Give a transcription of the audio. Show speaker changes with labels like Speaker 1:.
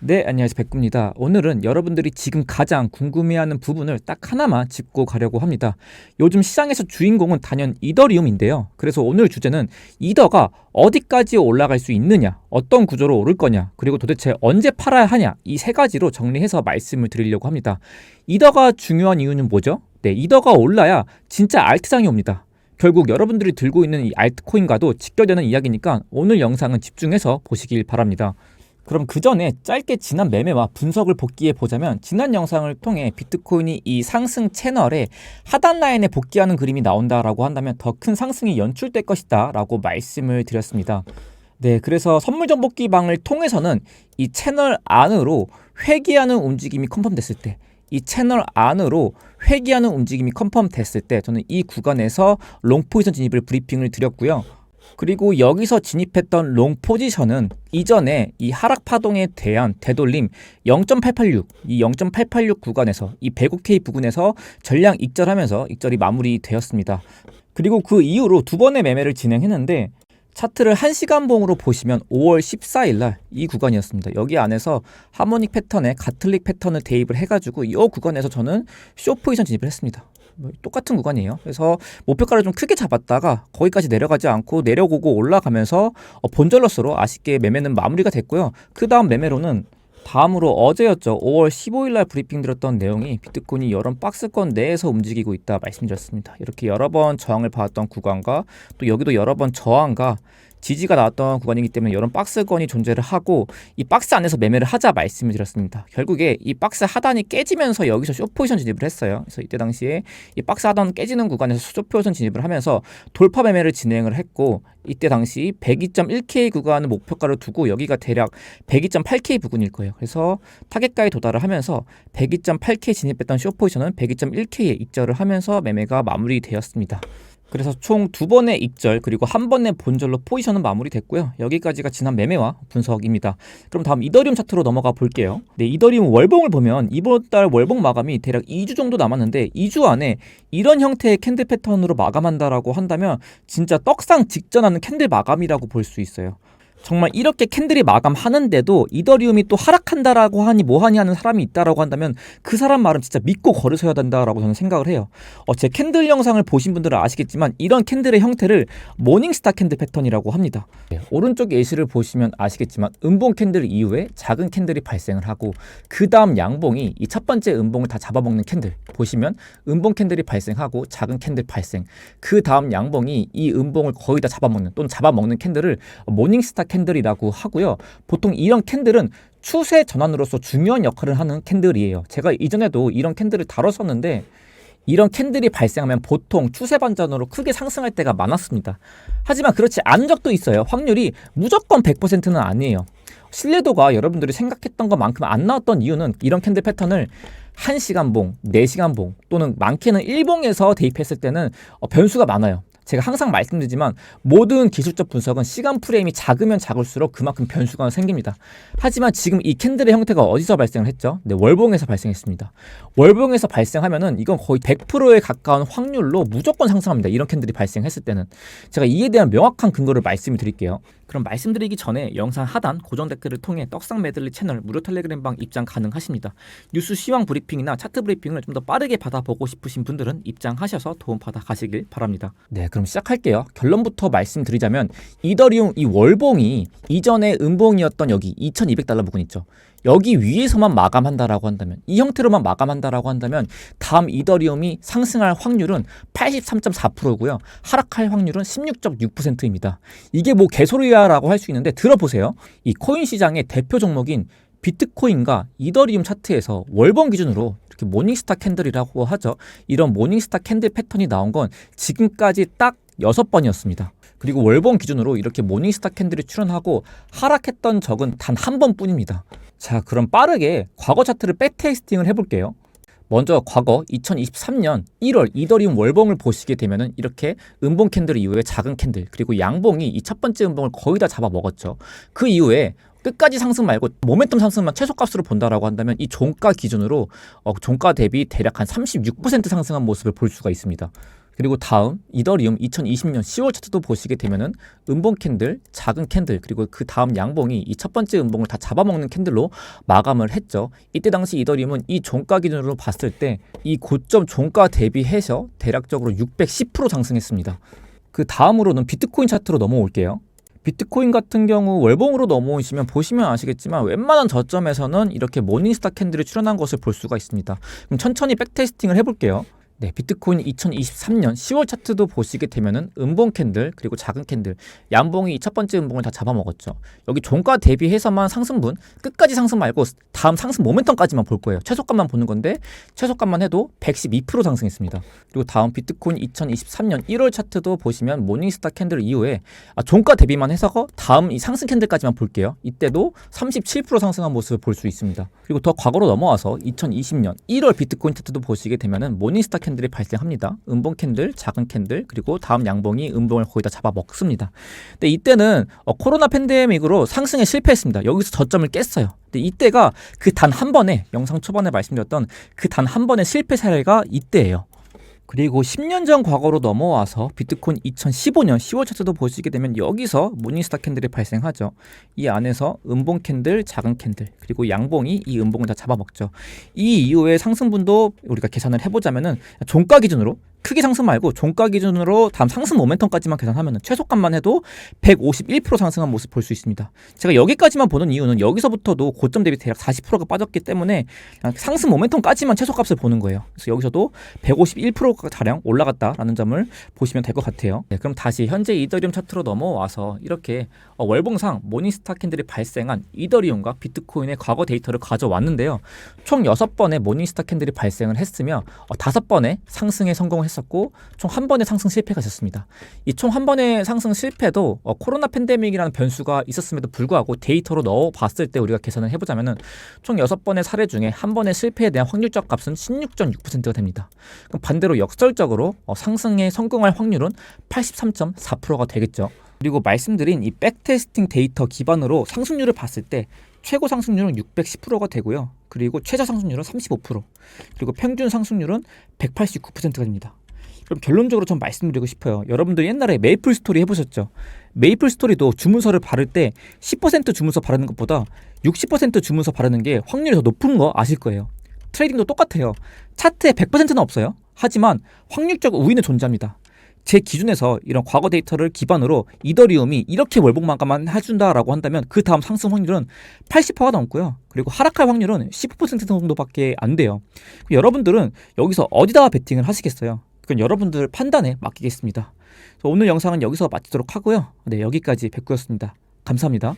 Speaker 1: 네, 안녕하세요. 백구입니다. 오늘은 여러분들이 지금 가장 궁금해하는 부분을 딱 하나만 짚고 가려고 합니다. 요즘 시장에서 주인공은 단연 이더리움인데요. 그래서 오늘 주제는 이더가 어디까지 올라갈 수 있느냐, 어떤 구조로 오를 거냐, 그리고 도대체 언제 팔아야 하냐, 이 세 가지로 정리해서 말씀을 드리려고 합니다. 이더가 중요한 이유는 뭐죠? 네, 이더가 올라야 진짜 알트장이 옵니다. 결국 여러분들이 들고 있는 이 알트코인과도 직결되는 이야기니까 오늘 영상은 집중해서 보시길 바랍니다. 그럼 그 전에 짧게 지난 매매와 분석을 복귀해 보자면 지난 영상을 통해 비트코인이 이 상승 채널에 하단 라인에 복귀하는 그림이 나온다라고 한다면 더 큰 상승이 연출될 것이다라고 말씀을 드렸습니다. 네, 그래서 선물 정복기 방을 통해서는 이 채널 안으로 회귀하는 움직임이 컨펌됐을 때 이 채널 안으로 회귀하는 움직임이 컨펌됐을 때 저는 이 구간에서 롱 포지션 진입을 브리핑을 드렸고요. 그리고 여기서 진입했던 롱 포지션은 이전에 이 하락 파동에 대한 되돌림 0.886, 이 0.886 구간에서 이 105K 부근에서 전량 익절하면서 익절이 마무리되었습니다. 그리고 그 이후로 두 번의 매매를 진행했는데 차트를 1시간 봉으로 보시면 5월 14일 날 이 구간이었습니다. 여기 안에서 하모닉 패턴에 가틀릭 패턴을 대입을 해가지고 이 구간에서 저는 쇼 포지션 진입을 했습니다. 뭐 똑같은 구간이에요. 그래서 목표가를 좀 크게 잡았다가 거기까지 내려가지 않고 내려오고 올라가면서 어, 본절로서로 아쉽게 매매는 마무리가 됐고요. 그 다음 매매로는 다음으로 어제였죠. 5월 15일 날 브리핑 드렸던 내용이 비트코인이 여러 박스권 내에서 움직이고 있다 말씀드렸습니다. 이렇게 여러 번 저항을 받았던 구간과 또 여기도 여러 번 저항과 지지가 나왔던 구간이기 때문에 이런 박스건이 존재를 하고 이 박스 안에서 매매를 하자 말씀을 드렸습니다. 결국에 이 박스 하단이 깨지면서 여기서 쇼포지션 진입을 했어요. 그래서 이때 당시에 이 박스 하단 깨지는 구간에서 쇼포지션 진입을 하면서 돌파 매매를 진행을 했고 이때 당시 102.1K 구간을 목표가를 두고 여기가 대략 102.8K 부근일 거예요. 그래서 타겟가에 도달을 하면서 102.8K 진입했던 쇼포지션은 102.1K에 입절을 하면서 매매가 마무리되었습니다. 그래서 총 두 번의 입절 그리고 한 번의 본절로 포지션은 마무리됐고요. 여기까지가 지난 매매와 분석입니다. 그럼 다음 이더리움 차트로 넘어가 볼게요. 네, 이더리움 월봉을 보면 이번 달 월봉 마감이 대략 2주 정도 남았는데 2주 안에 이런 형태의 캔들 패턴으로 마감한다라고 한다면 진짜 떡상 직전하는 캔들 마감이라고 볼 수 있어요. 정말 이렇게 캔들이 마감하는데도 이더리움이 또 하락한다라고 하니 뭐하니 하는 사람이 있다라고 한다면 그 사람 말은 진짜 믿고 걸으셔야 된다라고 저는 생각을 해요. 어, 제 캔들 영상을 보신 분들은 아시겠지만 이런 캔들의 형태를 모닝스타 캔들 패턴이라고 합니다. 네, 오른쪽 예시를 보시면 아시겠지만 음봉 캔들 이후에 작은 캔들이 발생을 하고 그 다음 양봉이 이 첫 번째 음봉을 다 잡아먹는 캔들 보시면 음봉 캔들이 발생하고 작은 캔들 발생 그 다음 양봉이 이 음봉을 거의 다 잡아먹는 또는 잡아먹는 캔들을 모닝스타 캔들이라고 하고요. 보통 이런 캔들은 추세 전환으로서 중요한 역할을 하는 캔들이에요. 제가 이전에도 이런 캔들을 다뤘었는데 이런 캔들이 발생하면 보통 추세 반전으로 크게 상승할 때가 많았습니다. 하지만 그렇지 않은 적도 있어요. 확률이 무조건 100%는 아니에요. 신뢰도가 여러분들이 생각했던 것만큼 안 나왔던 이유는 이런 캔들 패턴을 1시간 봉, 4시간 봉 또는 많게는 1봉에서 대입했을 때는 어, 변수가 많아요. 제가 항상 말씀드리지만 모든 기술적 분석은 시간 프레임이 작으면 작을수록 그만큼 변수가 생깁니다. 하지만 지금 이 캔들의 형태가 어디서 발생을 했죠? 네, 월봉에서 발생했습니다. 월봉에서 발생하면은 이건 거의 100%에 가까운 확률로 무조건 상승합니다. 이런 캔들이 발생했을 때는 제가 이에 대한 명확한 근거를 말씀을 드릴게요. 그럼 말씀드리기 전에 영상 하단 고정 댓글을 통해 떡상 메들리 채널 무료 텔레그램방 입장 가능하십니다. 뉴스 시황 브리핑이나 차트 브리핑을 좀 더 빠르게 받아보고 싶으신 분들은 입장하셔서 도움 받아 가시길 바랍니다. 네, 그럼 시작할게요. 결론부터 말씀드리자면 이더리움 이 월봉이 이전에 음봉이었던 여기 2200달러 부분 있죠. 여기 위에서만 마감한다라고 한다면 이 형태로만 마감한다라고 한다면 다음 이더리움이 상승할 확률은 83.4%고요. 하락할 확률은 16.6%입니다. 이게 뭐 개소리야라고 할 수 있는데 들어보세요. 이 코인 시장의 대표 종목인 비트코인과 이더리움 차트에서 월봉 기준으로 이렇게 모닝스타 캔들이라고 하죠. 이런 모닝스타 캔들 패턴이 나온 건 지금까지 딱 여섯 번이었습니다. 그리고 월봉 기준으로 이렇게 모닝스타 캔들이 출현하고 하락했던 적은 단 한 번뿐입니다. 자, 그럼 빠르게 과거 차트를 백테이스팅을 해볼게요. 먼저 과거 2023년 1월 이더리움 월봉을 보시게 되면은 이렇게 음봉 캔들 이후에 작은 캔들 그리고 양봉이 이 첫 번째 음봉을 거의 다 잡아 먹었죠. 그 이후에 끝까지 상승 말고 모멘텀 상승만 최소값으로 본다라고 한다면 이 종가 기준으로 어, 종가 대비 대략 한 36% 상승한 모습을 볼 수가 있습니다. 그리고 다음 이더리움 2020년 10월 차트도 보시게 되면은 음봉 캔들, 작은 캔들 그리고 그 다음 양봉이 이 첫 번째 음봉을 다 잡아먹는 캔들로 마감을 했죠. 이때 당시 이더리움은 이 종가 기준으로 봤을 때 이 고점 종가 대비해서 대략적으로 610% 상승했습니다. 그 다음으로는 비트코인 차트로 넘어올게요. 비트코인 같은 경우 월봉으로 넘어오시면 보시면 아시겠지만 웬만한 저점에서는 이렇게 모닝스타 캔들이 출현한 것을 볼 수가 있습니다. 그럼 천천히 백테스팅을 해볼게요. 네, 비트코인 2023년 10월 차트도 보시게 되면은 음봉 캔들 그리고 작은 캔들 양봉이 첫 번째 음봉을 다 잡아먹었죠. 여기 종가 대비해서만 상승분 끝까지 상승 말고 다음 상승 모멘텀까지만 볼 거예요. 최소값만 보는 건데 최소값만 해도 112% 상승했습니다. 그리고 다음 비트코인 2023년 1월 차트도 보시면 모닝스타 캔들 이후에 아, 종가 대비만 해서 다음 이 상승 캔들까지만 볼게요. 이때도 37% 상승한 모습을 볼 수 있습니다. 그리고 더 과거로 넘어와서 2020년 1월 비트코인 차트도 보시게 되면은 모닝스타 캔들 이 발생합니다. 음봉 캔들, 작은 캔들, 그리고 다음 양봉이 음봉을 거의 다 잡아 먹습니다. 근데 이때는 어, 코로나 팬데믹으로 상승에 실패했습니다. 여기서 저점을 깼어요. 근데 이때가 그 단 한 번에 영상 초반에 말씀드렸던 그 단 한 번의 실패 사례가 이때예요. 그리고 10년 전 과거로 넘어와서 비트코인 2015년 10월 차트도 보시게 되면 여기서 모닝스타 캔들이 발생하죠. 이 안에서 음봉 캔들, 작은 캔들, 그리고 양봉이 이 음봉을 다 잡아먹죠. 이 이후의 상승분도 우리가 계산을 해보자면은 종가 기준으로 크게 상승 말고 종가 기준으로 다음 상승 모멘텀까지만 계산하면 최소값만 해도 151% 상승한 모습 볼 수 있습니다. 제가 여기까지만 보는 이유는 여기서부터도 고점 대비 대략 40%가 빠졌기 때문에 그냥 상승 모멘텀까지만 최소값을 보는 거예요. 그래서 여기서도 151%가 가량 올라갔다라는 점을 보시면 될 것 같아요. 네, 그럼 다시 현재 이더리움 차트로 넘어와서 이렇게 어, 월봉상 모닝스타 캔들이 발생한 이더리움과 비트코인의 과거 데이터를 가져왔는데요. 총 6번의 모닝스타 캔들이 발생을 했으며 어, 5번의 상승에 성공을 했었고 총 한 번의 상승 실패가 있었습니다. 이 총 한 번의 상승 실패도 어, 코로나 팬데믹이라는 변수가 있었음에도 불구하고 데이터로 넣어 봤을 때 우리가 계산을 해보자면은 총 6번의 사례 중에 한 번의 실패에 대한 확률적 값은 16.6%가 됩니다. 그럼 반대로 역설적으로 어, 상승에 성공할 확률은 83.4%가 되겠죠. 그리고 말씀드린 이 백테스팅 데이터 기반으로 상승률을 봤을 때 최고 상승률은 610%가 되고요. 그리고 최저 상승률은 35%, 그리고 평균 상승률은 189%가 됩니다. 그럼 결론적으로 좀 말씀드리고 싶어요. 여러분들 옛날에 메이플 스토리 해보셨죠? 메이플 스토리도 주문서를 바를 때 10% 주문서 바르는 것보다 60% 주문서 바르는 게 확률이 더 높은 거 아실 거예요. 트레이딩도 똑같아요. 차트에 100%는 없어요. 하지만 확률적 우위는 존재합니다. 제 기준에서 이런 과거 데이터를 기반으로 이더리움이 이렇게 월봉만감만 해준다라고 한다면 그 다음 상승 확률은 80%가 넘고요. 그리고 하락할 확률은 15% 정도밖에 안 돼요. 여러분들은 여기서 어디다가 베팅을 하시겠어요? 그건 여러분들 판단에 맡기겠습니다. 오늘 영상은 여기서 마치도록 하고요. 네, 여기까지 백구였습니다. 감사합니다.